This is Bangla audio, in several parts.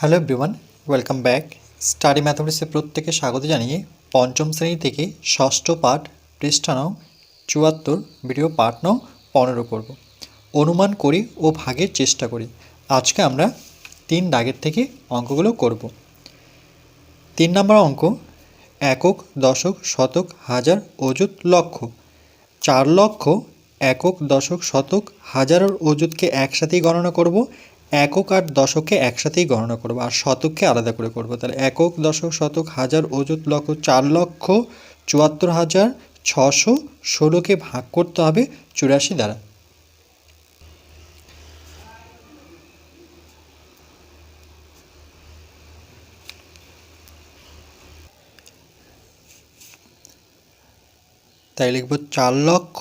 Hello everyone welcome back study ম্যাথমেটিক্সে প্রত্যেকে স্বাগত জানিয়ে পঞ্চম শ্রেণি থেকে ষষ্ঠ পাঠ পৃষ্ঠা নং চুয়াত্তর ভিডিও পাঠ নং পনেরো করব। অনুমান করি ও ভাগের চেষ্টা করি। আজকে আমরা তিন দাগের থেকে অঙ্কগুলো করব। তিন নম্বর অঙ্ক, একক, দশক, শতক, হাজার, অযুত, লক্ষ। চার লক্ষ, একক, দশক, শতক হাজারের অযুতকে একসাথেই গণনা করব। একক আর দশককে একসাথেই গণনা করব, আর শতককে আলাদা করে করব। তাহলে একক, দশক, শতক, হাজার, অযুত, লক্ষ, চার লক্ষ, চুয়াত্তর হাজার, ছশো, ষোলোকে ভাগ করতে হবে চুরাশি দ্বারা। তাই লিখব চার লক্ষ,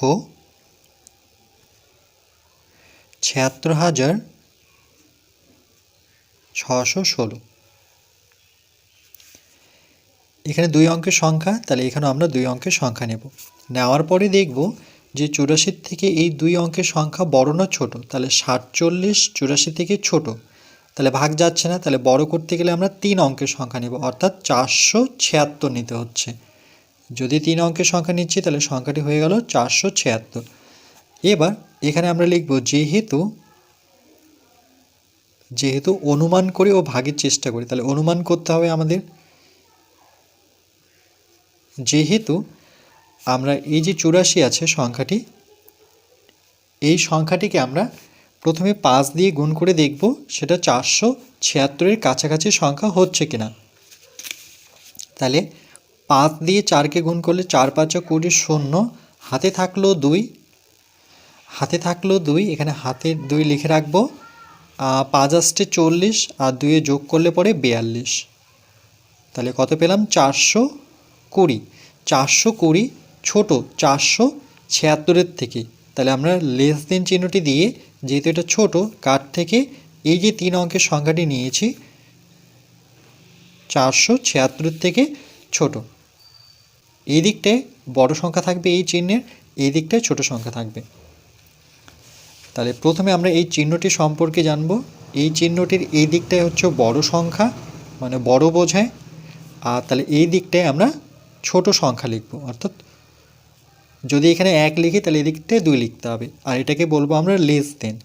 ছিয়াত্তর হাজার ছশো ষোলো। এখানে দুই অঙ্কের সংখ্যা, তাহলে এখানে আমরা দুই অঙ্কের সংখ্যা নেব। নেওয়ার পরে দেখব যে চুরাশির থেকে এই দুই অঙ্কের সংখ্যা বড় না ছোট? তাহলে সাতচল্লিশ চুরাশি থেকে ছোট। তাহলে ভাগ যাচ্ছে না, তাহলে বড় করতে গেলে আমরা তিন অঙ্কের সংখ্যা নেব, অর্থাৎ চারশো ছিয়াত্তর নিতে হচ্ছে। যদি তিন অঙ্কের সংখ্যা নিচ্ছি, তাহলে সংখ্যাটি হয়ে গেল চারশো ছিয়াত্তর। এবার এখানে আমরা লিখব, যেহেতু যেহেতু অনুমান করি ও ভাগের চেষ্টা করি, তাহলে অনুমান করতে হবে আমাদের। যেহেতু আমরা এই যে চুরাশি আছে সংখ্যাটি, এই সংখ্যাটিকে আমরা প্রথমে পাঁচ দিয়ে গুণ করে দেখব সেটা চারশো ছিয়াত্তরের কাছাকাছি সংখ্যা হচ্ছে কিনা। তাহলে পাঁচ দিয়ে চারকে গুণ করলে চার পাঁচা কুড়ি শূন্য, হাতে থাকল দুই। হাতে থাকল দুই, এখানে হাতে দুই লিখে রাখব। পাঁচ আসতে চল্লিশ আর দুয়ে যোগ করলে পরে বিয়াল্লিশ। তাহলে কত পেলাম? চারশো কুড়ি। চারশো কুড়ি ছোটো, চারশো ছিয়াত্তরের থেকে। তাহলে আমরা লেস দেন চিহ্নটি দিয়ে, যেহেতু এটা ছোট কার থেকে এই যে তিন অঙ্কের সংখ্যাটি নিয়েছি, চারশো ছিয়াত্তরের থেকে ছোট। এই দিকটায় বড় সংখ্যা থাকবে এই চিহ্নের, এই দিকটায় ছোট সংখ্যা থাকবে। তাহলে প্রথমে আমরা এই চিহ্নটি সম্পর্কে জানব। এই চিহ্নটির এই দিকটাই হচ্ছে বড় সংখ্যা মানে বড় বোঝায়। আর তাহলে এই দিকটায় আমরা ছোট সংখ্যা লিখব, অর্থাৎ যদি এখানে এক লিখি তাহলে এই দিকটায় দুই লিখতে হবে। আর এটাকে বলব আমরা লেস দেন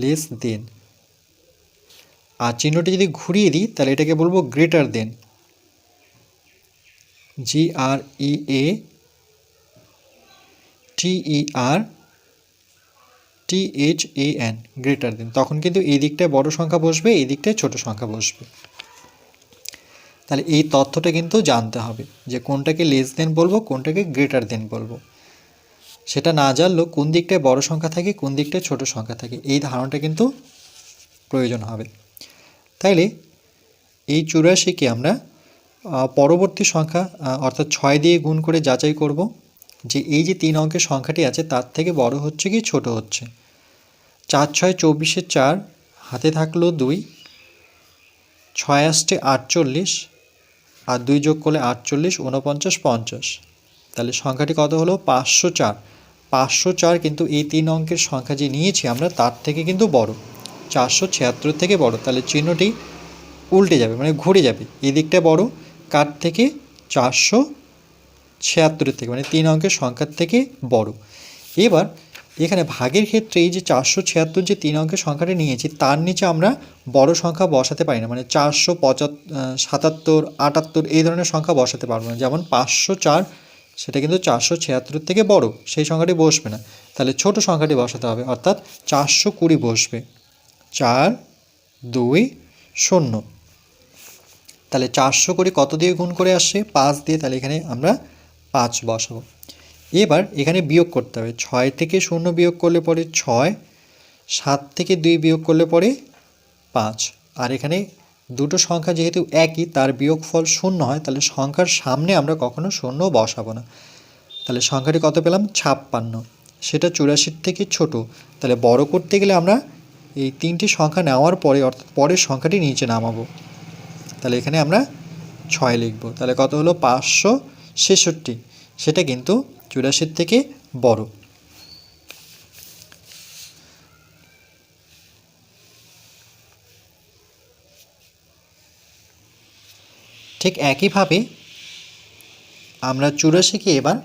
লেস দেন আর চিহ্নটি যদি ঘুরিয়ে দিই তাহলে এটাকে বলব greater than G R E A T E R T H A N greater than তখন কিন্তু এই দিকটায় বড় সংখ্যা বসবে, এই দিকটায় ছোট সংখ্যা বসবে। তাহলে এই তথ্যটা কিন্তু জানতে হবে যে কোনটাকে লেস দেন বলব, কোনটাকে গ্রেটার দেন বলব। সেটা না জানলেও কোন দিকটায় বড় সংখ্যা থাকে, কোন দিকটায় ছোট সংখ্যা থাকে, এই ধারণাটা কিন্তু প্রয়োজন হবে। তাইলে এই চুরাশিকে আমরা পরবর্তী সংখ্যা অর্থাৎ ছয় দিয়ে গুণ করে যাচাই করব। যে এই যে তিন অঙ্কের সংখ্যাটি আছে, তার থেকে বড় হচ্ছে কি, ছোট হচ্ছে। চার ছয় চব্বিশে চার, হাতে থাকল দুই, ছয় আসছে আটচল্লিশ, আর দুই যোগ করলে আটচল্লিশ উনপঞ্চাশ পঞ্চাশ। তাহলে সংখ্যাটি কত হলো? পাঁচশো চার। পাঁচশো চার কিন্তু এই তিন অঙ্কের সংখ্যা যে নিয়েছি আমরা, তার থেকে কিন্তু বড়। চারশো ছিয়াত্তর থেকে বড়। তাহলে চিহ্নটি উল্টে যাবে মানে ঘুরে যাবে। এদিকটা দিকটা বড়। কার থেকে? চারশো ছিয়াত্তরের থেকে মানে তিন অঙ্কের সংখ্যার থেকে বড়। এবার এখানে ভাগের ক্ষেত্রে এই যে চারশো ছিয়াত্তর যে তিন অঙ্কের সংখ্যাটা নিয়েছি, তার নিচে আমরা বড় সংখ্যা বসাতে পারি না মানে চারশো পঁচাত্তর সাতাত্তর, আটাত্তর এই ধরনের সংখ্যা বসাতে পারব না। যেমন পাঁচশো চার, সেটা কিন্তু চারশো ছিয়াত্তরের থেকে বড়, সেই সংখ্যাটি বসবে না। তাহলে ছোট সংখ্যাটি বসাতে হবে, অর্থাৎ চারশো কুড়ি বসবে। চার, দুই, শূন্য। তাহলে চারশো করে কত দিয়ে গুণ করে আসছে পাঁচ দিয়ে, তাহলে এখানে আমরা পাঁচ বসাবো এবার এখানে বিয়োগ করতে হবে। ছয় থেকে শূন্য বিয়োগ করলে পরে ছয়, সাত থেকে দুই বিয়োগ করলে পরে পাঁচ। আর এখানে দুটো সংখ্যা যেহেতু একই, তার বিয়োগফল শূন্য হয়, তাহলে সংখ্যার সামনে আমরা কখনো শূন্য বসাবো না। তাহলে সংখ্যাটি কত পেলাম? ছাপ্পান্ন। সেটা চুরাশির থেকে ছোট। তাহলে বড় করতে গেলে আমরা এই তিনটি সংখ্যা নেওয়ার পরে, অর্থাৎ পরের সংখ্যাটি নিচে নামাবো। তাহলে এখানে আমরা ছয় লিখব। তাহলে কত হলো? পাঁচশো ছেষট্টি। সেটা কিন্তু চুরাশির থেকে বড়। ঠিক একইভাবে আমরা চুরাশিকে এবার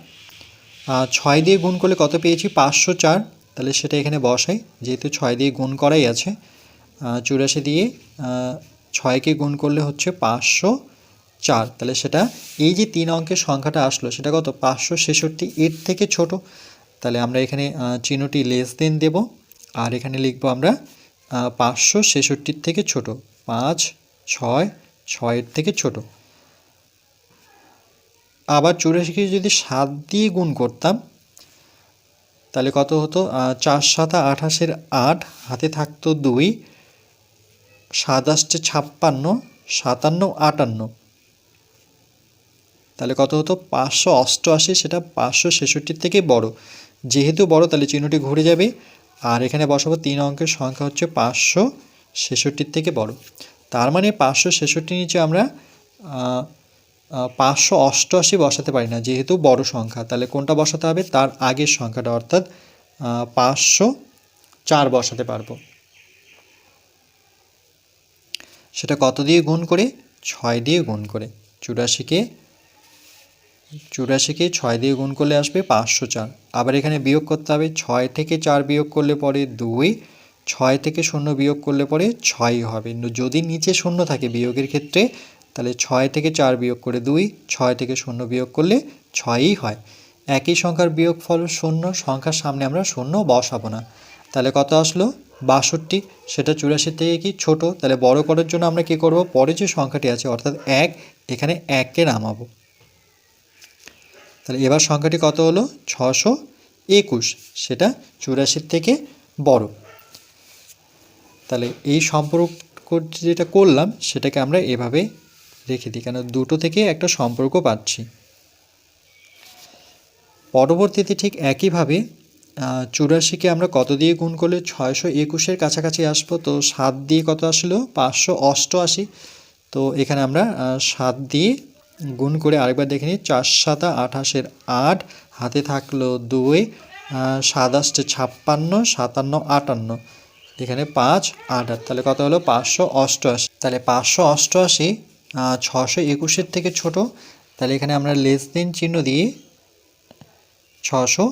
ছয় দিয়ে গুণ করলে কত পেয়েছি? পাঁচশো চার। তাহলে সেটা এখানে বসাই। যেহেতু ছয় দিয়ে গুণ করাই আছে চুরাশি দিয়ে ছয়কে গুণ করলে হচ্ছে পাঁচশো। চার। তাহলে সেটা এই যে তিন অঙ্কের সংখ্যাটা আসলো, সেটা কত? পাঁচশো ছেষট্টি। এর থেকে ছোট। তাহলে আমরা এখানে চিহ্নটি লেস দেন দেব। আর এখানে লিখব আমরা পাঁচশো ছেষট্টির থেকে ছোট। পাঁচ, ছয়, ছয়ের থেকে ছোট। আবার চুরাশিকে যদি সাত দিয়ে গুণ করতাম, তাহলে কত হতো? চার সাতা আঠাশের আট, হাতে থাকতো দুই, সাত আসছে ছাপ্পান্ন, সাতান্ন আটান্ন। তাহলে কত হতো? পাঁচশো অষ্টআশি, সেটা পাঁচশো ছেষট্টির থেকে বড়। যেহেতু বড়, তাহলে চিহ্নটি ঘুরে যাবে। আর এখানে বসাবো তিন অঙ্কের সংখ্যা হচ্ছে পাঁচশো ছেষট্টির থেকে বড়। তার মানে পাঁচশো ছেষট্টির নিচে আমরা পাঁচশো অষ্টআশি বসাতে পারি না, যেহেতু বড় সংখ্যা। তাহলে কোনটা বসাতে হবে? তার আগের সংখ্যাটা, অর্থাৎ পাঁচশো চার বসাতে পারব। সেটা কত দিয়ে গুণ করে? ছয় দিয়ে গুণ করে। চুরাশিকে চুরাশিকে ছয় দিয়ে গুণ করলে আসবে পাঁচশো চার। আবার এখানে বিয়োগ করতে হবে, ছয় থেকে চার বিয়োগ করলে পরে দুই, ছয় থেকে শূন্য বিয়োগ করলে পরে ছয়ই হবে। যদি নিচে শূন্য থাকে বিয়োগের ক্ষেত্রে, তাহলে ছয় থেকে চার বিয়োগ করে দুই, ছয় থেকে শূন্য বিয়োগ করলে ছয়ই হয়। একই সংখ্যার বিয়োগ ফল শূন্য, সংখ্যার সামনে আমরা শূন্য বসাবো না। তাহলে কত আসলো? বাষট্টি। সেটা চুরাশি থেকে কি ছোট? তাহলে বড় করার জন্য আমরা কি করব? পরে যে সংখ্যাটি আছে, অর্থাৎ এক, এখানে এককে নামাবো। তাহলে এবার সংখ্যাটি কত হলো? ছশো একুশ। সেটা চুরাশির থেকে বড়। তাহলে এই সম্পর্ক যেটা করলাম, সেটাকে আমরা এভাবে রেখে দিই, কেন দুটো থেকে একটা সম্পর্ক পাচ্ছি। পরবর্তীতে ঠিক একইভাবে চুরাশিকে আমরা কত দিয়ে গুণ করলে ছয়শো একুশের কাছাকাছি আসব? তো সাত দিয়ে কত আসলো? পাঁচশো অষ্টআশি। তো এখানে আমরা সাত দিয়ে গুণ করে আরেকবার দেখে নিই। চার সাতা আঠাশের আট হাতে থাকল দুই আহ, সাত আসছে ছাপ্পান্ন সাতান্ন আটান্ন। এখানে পাঁচ আট আট। তাহলে কত হলো? পাঁচশো অষ্টআশি। তাহলে পাঁচশো অষ্টআশি ছশো একুশের থেকে ছোট। তাহলে এখানে আমরা লেস দেন চিহ্ন দিয়ে ছশো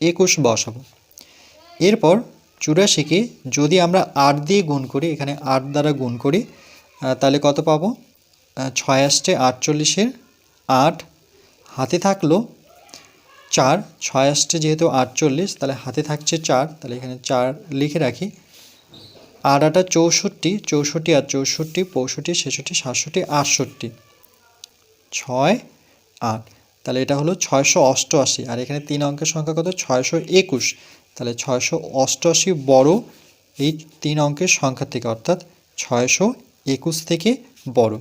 একুশ বসাবো। এরপর চুরাশিকে যদি আমরা আট দিয়ে গুণ করি এখানে আট দ্বারা গুণ করি তাহলে কত পাবো? ছয় আসছে আটচল্লিশের আট। হাতে থাকল চার, ছয় আসছে যেহেতু আটচল্লিশ, তাহলে হাতে থাকছে চার, তাহলে এখানে চার লিখে রাখি। আট আটা চৌষট্টি চৌষট্টি আর চৌষট্টি, পঁয়ষট্টি, ছেষট্টি, সাতষট্টি, আটষট্টি। ছয়, আট। তাহলে এটা হলো ছয়শো অষ্টআশি। আর এখানে তিন অঙ্কের সংখ্যা কত? ছয়শো একুশ। তাহলে ছয়শো অষ্টআশি বড় এই তিন অঙ্কের সংখ্যা থেকে, অর্থাৎ ছয়শো একুশ থেকে বড়।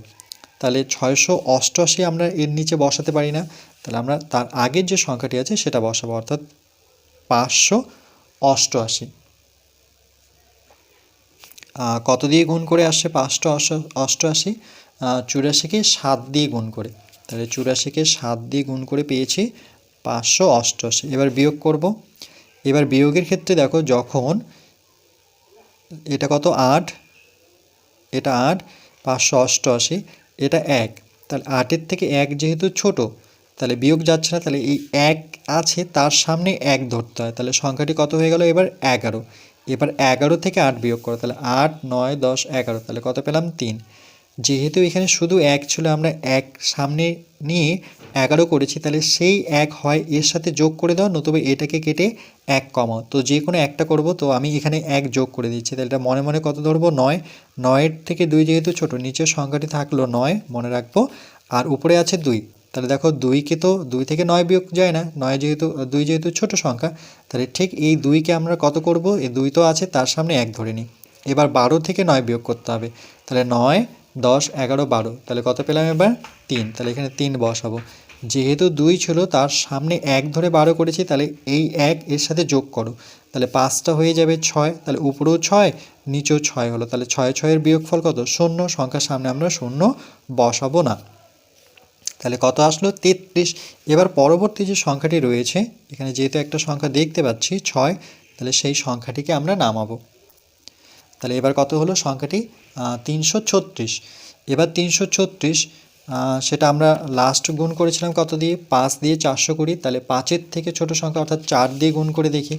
তাহলে ছয়শো অষ্টআশি আমরা এর নিচে বসাতে পারি না। তাহলে আমরা তার আগের যে সংখ্যাটি আছে সেটা বসাবো, অর্থাৎ পাঁচশো অষ্টআশি। কত দিয়ে গুণ করে আসছে পাঁচশো অষ্ট- অষ্টআশি চুরাশিকে সাত দিয়ে গুণ করে। তাহলে চুরাশিকে সাত দিয়ে গুণ করে পেয়েছি পাঁচশো অষ্টআশি। এবার বিয়োগ করব। এবার বিয়োগের ক্ষেত্রে দেখো যখন এটা কত? আট। এটা আট, পাঁচশো অষ্টআশি। এটা এক। তাহলে আটের থেকে এক যেহেতু ছোট, তাহলে বিয়োগ যাচ্ছে না, তাহলে এই এক আছে, তার সামনে এক ধরতে হয়। তাহলে সংখ্যাটি কত হয়ে গেল? এবার এগারো। এবার এগারো থেকে আট বিয়োগ করো। তাহলে আট, নয়, দশ, এগারো। তাহলে কত পেলাম? তিন। যেহেতু এখানে শুধু এক ছিল, আমরা এক সামনে নিয়ে এগারো করেছি, তাহলে সেই এক হয়, এর সাথে যোগ করে দাও, নতুবা এটাকে কেটে এক কমাও। তো যে কোনো একটা করব, তো আমি এখানে এক যোগ করে দিচ্ছি, তাহলে এটা মনে মনে কত ধরবো? নয়। নয়ের থেকে দুই যেহেতু ছোট, নিচের সংখ্যাটি থাকল নয়, মনে রাখব। আর উপরে আছে দুই। তাহলে দেখো দুইকে তো দুই থেকে নয় বিয়োগ যায় না, নয় যেহেতু, দুই যেহেতু ছোট সংখ্যা, তাহলে ঠিক এই দুইকে আমরা কত করব? এই দুই তো আছে, তার সামনে এক ধরে নিই। এবার বারো থেকে নয় বিয়োগ করতে হবে। তাহলে নয় দশ, এগারো, বারো। তাহলে কত পেলাম এবার? তিন। তাহলে এখানে তিন বসাবো। যেহেতু দুই ছিল, তার সামনে এক ধরে বারো করেছি, তাহলে এই এক এর সাথে যোগ করো। তাহলে পাঁচটা হয়ে যাবে ছয়, তাহলে উপরেও ছয়, নিচেও ছয় হলো। তাহলে ছয়, ছয়ের বিয়োগফল কত? শূন্য। সংখ্যার সামনে আমরা শূন্য বসাবো না। তাহলে কত আসলো? তেত্রিশ। এবার পরবর্তী যে সংখ্যাটি রয়েছে, এখানে যেহেতু একটা সংখ্যা দেখতে পাচ্ছি, ছয়, তাহলে সেই সংখ্যাটিকে আমরা নামাবো। তাহলে এবার কত হলো? সংখ্যাটি তিনশো ছত্রিশ। এবার তিনশো ছত্রিশ সেটা আমরা লাস্ট গুণ করেছিলাম কত দিয়ে? পাঁচ দিয়ে চারশো করি তাহলে পাঁচের থেকে ছোট সংখ্যা অর্থাৎ চার দিয়ে গুণ করে দেখি।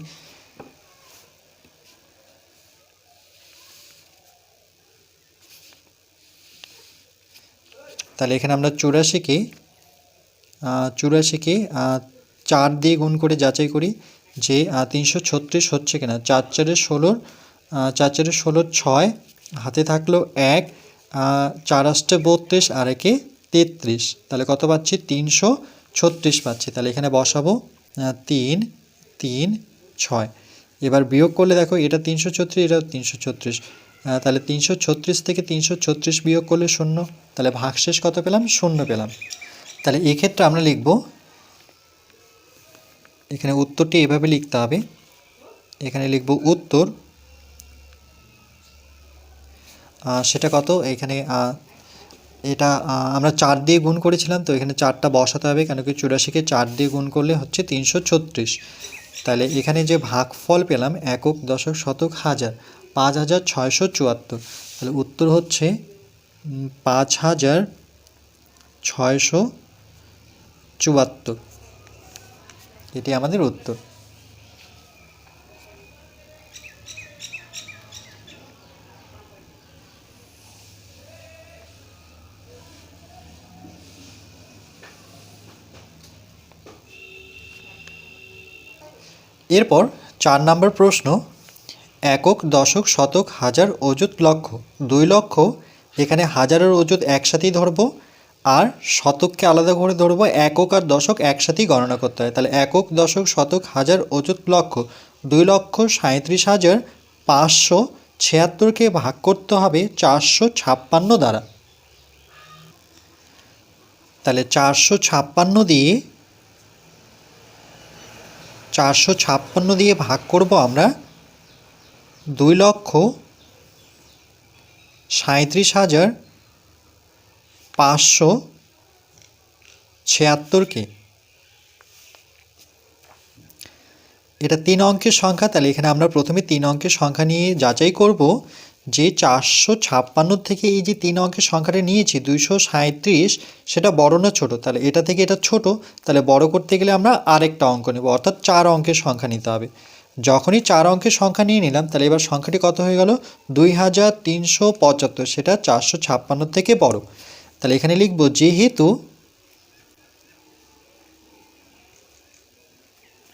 তাহলে এখানে আমরা চুরাশিকে চুরাশিকে চার দিয়ে গুণ করে যাচাই করি যে তিনশো ছত্রিশ হচ্ছে কিনা। চার চারের ষোলোর চার চারের ষোলোর ছয়, হাতে থাকল এক চার আষ্টে বত্রিশ, আর একে তেত্রিশ। তাহলে কত পাচ্ছি? তিনশো ছত্রিশ পাচ্ছি। তাহলে এখানে বসাবো তিন তিন, ছয়। এবার বিয়োগ করলে দেখো, এটা তিনশো ছত্রিশ এটা তিনশো ছত্রিশ। তাহলে তিনশো ছত্রিশ থেকে তিনশো ছত্রিশ বিয়োগ করলে শূন্য। তাহলে ভাগশেষ কত পেলাম? শূন্য পেলাম। তাহলে এক্ষেত্রে আমরা লিখব, এখানে উত্তরটি এভাবে লিখতে হবে। এখানে লিখব উত্তর সেটা কত? এখানে এটা আমরা চার দিয়ে গুণ করেছিলাম, তো এখানে চারটা বসাতে হবে, কেন কি চুরাশিকে চার দিয়ে গুণ করলে হচ্ছে তিনশো ছত্রিশ। তাহলে এখানে যে ভাগফল পেলাম, একক দশক শতক হাজার, পাঁচ হাজার ছয়শো চুয়াত্তর। তাহলে উত্তর হচ্ছে পাঁচ হাজার ছয়শো চুয়াত্তর। এটি আমাদের উত্তর। এরপর চার নম্বর প্রশ্ন, একক, দশক, শতক, হাজার, অযুত, লক্ষ। দুই লক্ষ, এখানে হাজারের অযুত একসাথেই ধরবো, আর শতককে আলাদা করে ধরবো, একক আর দশক একসাথেই গণনা করতে হয়। তাহলে একক, দশক, শতক, হাজার, অযুত, লক্ষ। দুই লক্ষ সাঁত্রিশ হাজার, পাঁচশো ছিয়াত্তরকে ভাগ করতে হবে চারশো ছাপ্পান্ন দ্বারা। তাহলে চারশো ছাপ্পান্ন দিয়ে চারশো ছাপ্পান্ন দিয়ে ভাগ করব আমরা দুই লক্ষ সাঁত্রিশ হাজার পাঁচশো ছিয়াত্তরকে। এটা তিন অঙ্কের সংখ্যা, তাহলে এখানে আমরা প্রথমে তিন অঙ্কের সংখ্যা নিয়ে যাচাই করব। যে চারশো ছাপ্পান্ন থেকে এই যে তিন অঙ্কের সংখ্যাটা নিয়েছি, দুইশো সাঁত্রিশ সেটা বড় না ছোট? তাহলে এটা থেকে এটা ছোট, তাহলে বড় করতে গেলে আমরা আরেকটা অঙ্ক নেব, অর্থাৎ চার অঙ্কের সংখ্যা নিতে হবে। যখনই চার অঙ্কের সংখ্যা নিয়ে নিলাম, তাহলে এবার সংখ্যাটি কত হয়ে গেল? দুই হাজার তিনশো পঁচাত্তর, সেটা চারশো ছাপ্পান্ন থেকে বড়। তাহলে এখানে লিখব, যেহেতু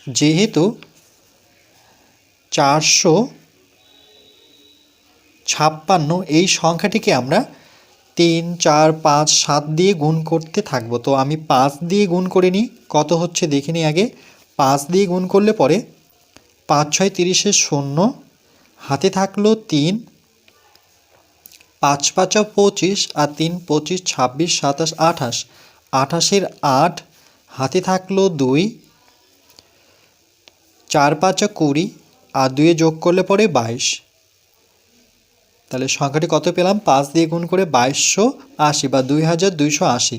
যেহেতু চারশো ছাপ্পান্ন, এই সংখ্যাটিকে আমরা তিন, চার, পাঁচ, সাত দিয়ে গুণ করতে থাকব। তো আমি পাঁচ দিয়ে গুণ করে নিই। কত হচ্ছে দেখে নিই আগে। পাঁচ দিয়ে গুণ করলে পরে পাঁচ, ছয় তিরিশের শূন্য। হাতে থাকল তিন। পাঁচ, পাঁচা পঁচিশ আর তিন, পঁচিশ, ছাব্বিশ, সাতাশ, আঠাশ। আঠাশের আট, হাতে থাকল দুই। চার, পাঁচা, কুড়ি। আর দুয়ে যোগ করলে পরে বাইশ। তাহলে সংখ্যাটি কত পেলাম? পাঁচ দিয়ে গুণ করে বাইশশো আশি বা দুই হাজার দুইশো আশি।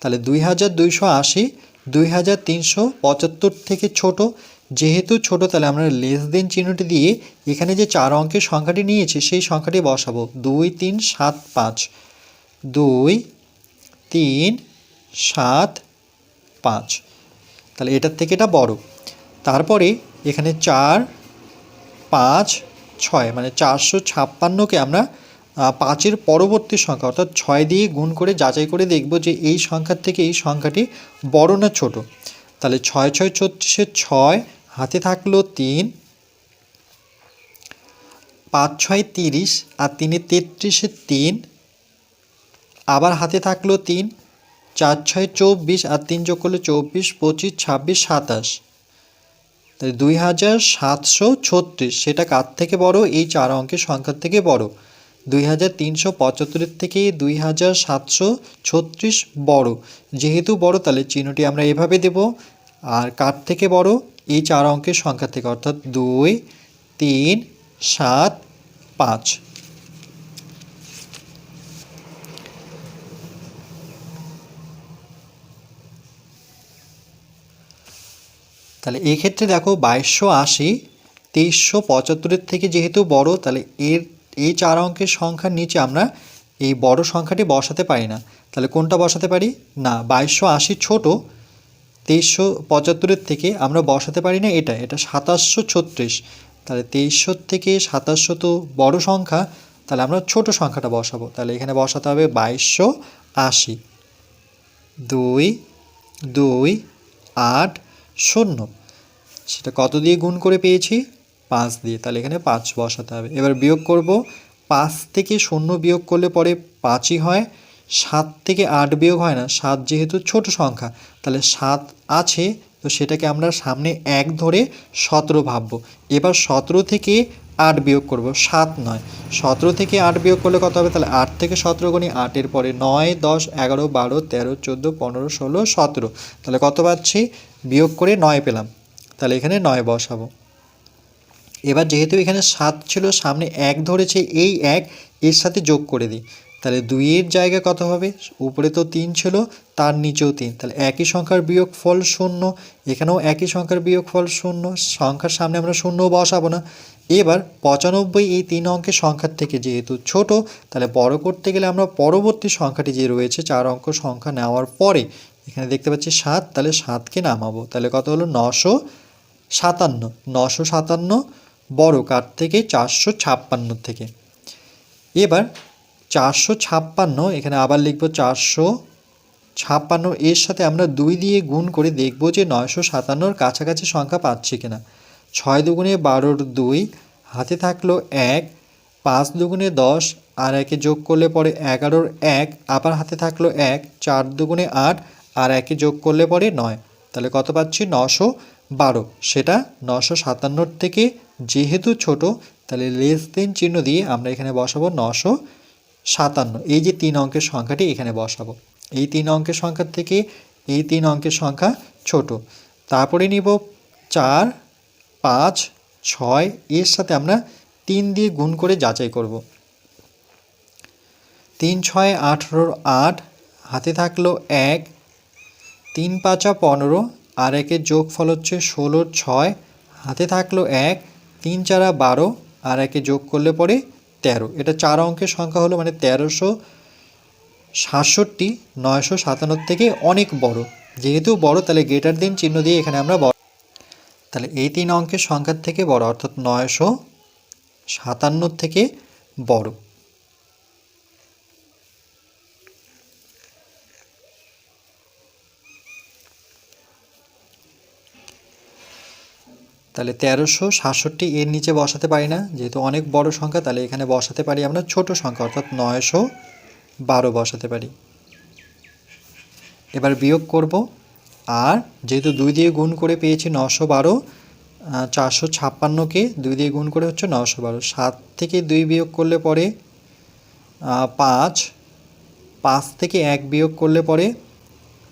তাহলে দুই হাজার দুইশো আশি, দুই হাজার তিনশো পঁচাত্তর থেকে ছোট। যেহেতু ছোট, তাহলে আমরা লেস দেন চিহ্নটি দিয়ে এখানে যে চার অঙ্কের সংখ্যাটি নিয়েছি, সেই সংখ্যাটি বসাবো। দুই, তিন, সাত, পাঁচ। দুই, তিন, সাত, পাঁচ। তাহলে এটার থেকে এটা বড়। তারপরে এখানে চার, পাঁচ ছয় মানে চারশো ছাপ্পান্নকে আমরা পাঁচের পরবর্তী সংখ্যা, অর্থাৎ ছয় দিয়ে গুণ করে যাচাই করে দেখব যে এই সংখ্যার থেকে এই সংখ্যাটি বড় না ছোট। তাহলে ছয় ছয় ছত্রিশের ছয়, হাতে থাকল তিন। পাঁচ, ছয়, তিরিশ, আর তিনে তেত্রিশের তিন। আবার হাতে থাকল তিন। চার, ছয়, চব্বিশ, আর তিন যোগ করলে চব্বিশ, পঁচিশ, ছাব্বিশ, সাতাশ। দুই হাজার সাতশো ছত্রিশ, সেটা কার থেকে বড়? এই চার অঙ্কের সংখ্যার থেকে বড়। দুই হাজার তিনশো পঁচাত্তরের থেকে দুই হাজার সাতশো ছত্রিশ বড়। যেহেতু বড়, তাহলে চিহ্নটি আমরা এভাবে দেব। আর কার থেকে বড়? এই চার অঙ্কের সংখ্যা থেকে। অর্থাৎ দুই, তিন, সাত, পাঁচ। তাহলে এক্ষেত্রে দেখো বাইশশো আশি, তেইশশো পঁচাত্তরের থেকে যেহেতু বড়, তাহলে এর, এই চার অঙ্কের সংখ্যার নিচে আমরা এই বড় সংখ্যাটি বসাতে পারি না। তাহলে কোনটা বসাতে পারি? না, বাইশশো আশি ছোটো, তেইশশো পঁচাত্তরের থেকে আমরা বসাতে পারি না এটা এটা সাতাশশো ছত্রিশ। তাহলে তেইশশো থেকে সাতাশশো তো বড় সংখ্যা, তাহলে আমরা ছোট সংখ্যাটা বসাবো। তাহলে এখানে বসাতে হবে বাইশশো আশি। দুই দুই, আট শূন্য। সেটা কত দিয়ে গুণ করে পেয়েছি? পাঁচ দিয়ে। তাহলে এখানে পাঁচ বসাতে হবে। এবার বিয়োগ করব। পাঁচ থেকে শূন্য বিয়োগ করলে পরে পাঁচই হয়। সাত থেকে আট বিয়োগ হয় না। সাত যেহেতু ছোট সংখ্যা, তাহলে সাত আছে। তো সেটাকে আমরা সামনে এক ধরে সতেরো ভাববো। এবার সতেরো থেকে আট বিয়োগ করব। সাত নয়। সতেরো থেকে আট বিয়োগ করলে কত হবে? তাহলে আট থেকে সতেরো গুণি আটের পরে নয়, দশ, এগারো, বারো, তেরো, চোদ্দ, পনেরো, ষোলো, সতেরো। তাহলে কত পাচ্ছি? বিয়োগ করে নয় পেলাম। তাহলে এখানে নয় বসাবো। এবার যেহেতু এখানে সাত ছিল, সামনে এক ধরেছে, এই এক এর সাথে যোগ করে দিই। তাহলে দুইয়ের জায়গায় কত হবে? উপরে তো তিন ছিল, তার নিচেও তিন। তাহলে একই সংখ্যার বিয়োগ ফল শূন্য, এখানেও একই সংখ্যার বিয়োগ ফল শূন্য, সংখ্যার সামনে আমরা শূন্য বসাবো না। এবার পঁচানব্বই এই তিন অঙ্কের সংখ্যার থেকে যেহেতু ছোট, তাহলে বড় করতে গেলে আমরা পরবর্তী সংখ্যাটি যে রয়েছে, চার অঙ্ক সংখ্যা নেওয়ার পরে এখানে দেখতে পাচ্ছি সাত, তাহলে সাতকে নামাবো। তাহলে কত হলো? নশো সাতান্ন। নশো সাতান্ন বড় কার থেকে? চারশো ছাপ্পান্ন থেকে। এবার চারশো ছাপ্পান্ন, এখানে আবার লিখব চারশো ছাপ্পান্ন। এর সাথে আমরা দুই দিয়ে গুণ করে দেখব যে নয়শো সাতান্নর কাছাকাছি সংখ্যা পাচ্ছি কিনা। ছয় দুগুণে বারোর দুই, হাতে থাকল এক। পাঁচ দুগুণে দশ, আর একে যোগ করলে পরে এগারোর এক, আবার হাতে থাকল এক। চার দুগুণে আট আর একে যোগ করলে পরে নয়। তাহলে কত পাচ্ছি? নশো বারো। সেটা নশো সাতান্নর থেকে যেহেতু ছোট, তাহলে লেস দেন চিহ্ন দিয়ে আমরা এখানে বসাবো নশো সাতান্ন। এই যে তিন অঙ্কের সংখ্যাটি এখানে বসাবো। এই তিন অঙ্কের সংখ্যার থেকে এই তিন অঙ্কের সংখ্যা ছোট। তারপরে নিব চার, পাঁচ, ছয়। এর সাথে আমরা তিন দিয়ে গুণ করে যাচাই করব। তিন, ছয়, আঠেরোর আট। হাতে থাকল এক। তিন পাঁচা পনেরো, আর একের যোগফল হচ্ছে ষোলোর ছয়। হাতে থাকল এক, তিন চারা বারো, আর একে যোগ করলে পরে তেরো। এটা চার অঙ্কের সংখ্যা হলো মানে তেরোশো সাতষট্টি, নয়শো সাতান্ন থেকে অনেক বড়। যেহেতু বড়, তাহলে গেটার দিন চিহ্ন দিয়ে এখানে আমরা বড়। তাহলে এই তিন অঙ্কের সংখ্যার থেকে বড়, অর্থাৎ নয়শো সাতান্ন থেকে বড়। তাহলে তেরোশো সাতষট্টি এর নিচে বসাতে পারি না। যেহেতু অনেক বড় সংখ্যা, তাহলে এখানে বসাতে পারি আমরা ছোট সংখ্যা, অর্থাৎ নয়শো বারো বসাতে পারি। এবার বিয়োগ করব। আর যেহেতু দুই দিয়ে গুণ করে পেয়েছি নশো বারো চারশো ছাপ্পান্নকে দুই দিয়ে গুণ করে হচ্ছে নশো বারো। সাত থেকে দুই বিয়োগ করলে পরে পাঁচ পাঁচ থেকে এক বিয়োগ করলে পরে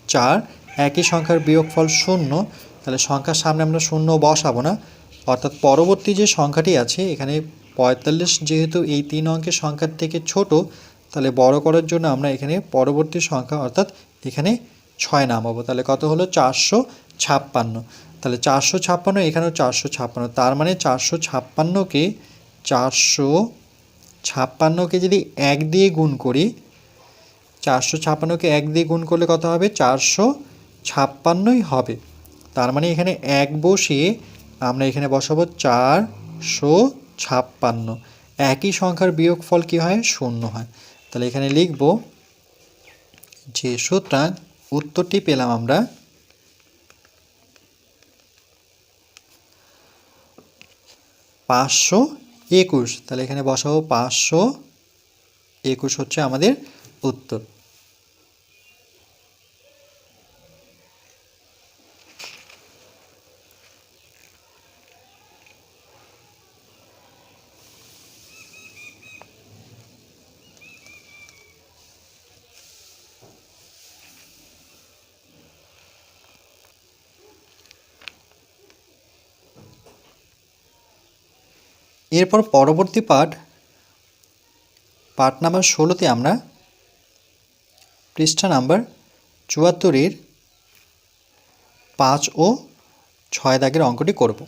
চার। একই সংখ্যার বিয়োগফল শূন্য। তাহলে সংখ্যার সামনে আমরা শূন্য বসাবো না। অর্থাৎ পরবর্তী যে সংখ্যাটি আছে, এখানে পঁয়তাল্লিশ যেহেতু এই তিন অঙ্কের সংখ্যার থেকে ছোট, তাহলে বড় করার জন্য আমরা এখানে পরবর্তী সংখ্যা, অর্থাৎ এখানে ছয় নামাবো। তাহলে কত হলো? চারশো ছাপ্পান্ন। তাহলে চারশো ছাপ্পান্ন, এখানেও চারশো ছাপ্পান্ন। তার মানে চারশো ছাপ্পান্নকে চারশো ছাপ্পান্নকে যদি এক দিয়ে গুণ করি, চারশো ছাপ্পান্নকে এক দিয়ে গুণ করলে কত হবে? চারশো ছাপ্পান্নই হবে। তার মানে এখানে এক বসিয়ে আমরা এখানে বসাবো চারশো ছাপ্পান্ন। একই সংখ্যার বিয়োগফল কী হয়? শূন্য হয়। তাহলে এখানে লিখব, যে সুতরাং উত্তরটি পেলাম আমরা। পাঁচশো একুশ। তাহলে এখানে বসাবো পাঁচশো একুশ হচ্ছে আমাদের উত্তর। এরপর পরবর্তী পাঠ পাঠ নাম্বার ষোলোতে আমরা পৃষ্ঠা নাম্বার চুয়াত্তরের পাঁচ ও ছয় দাগের অঙ্কটি করব।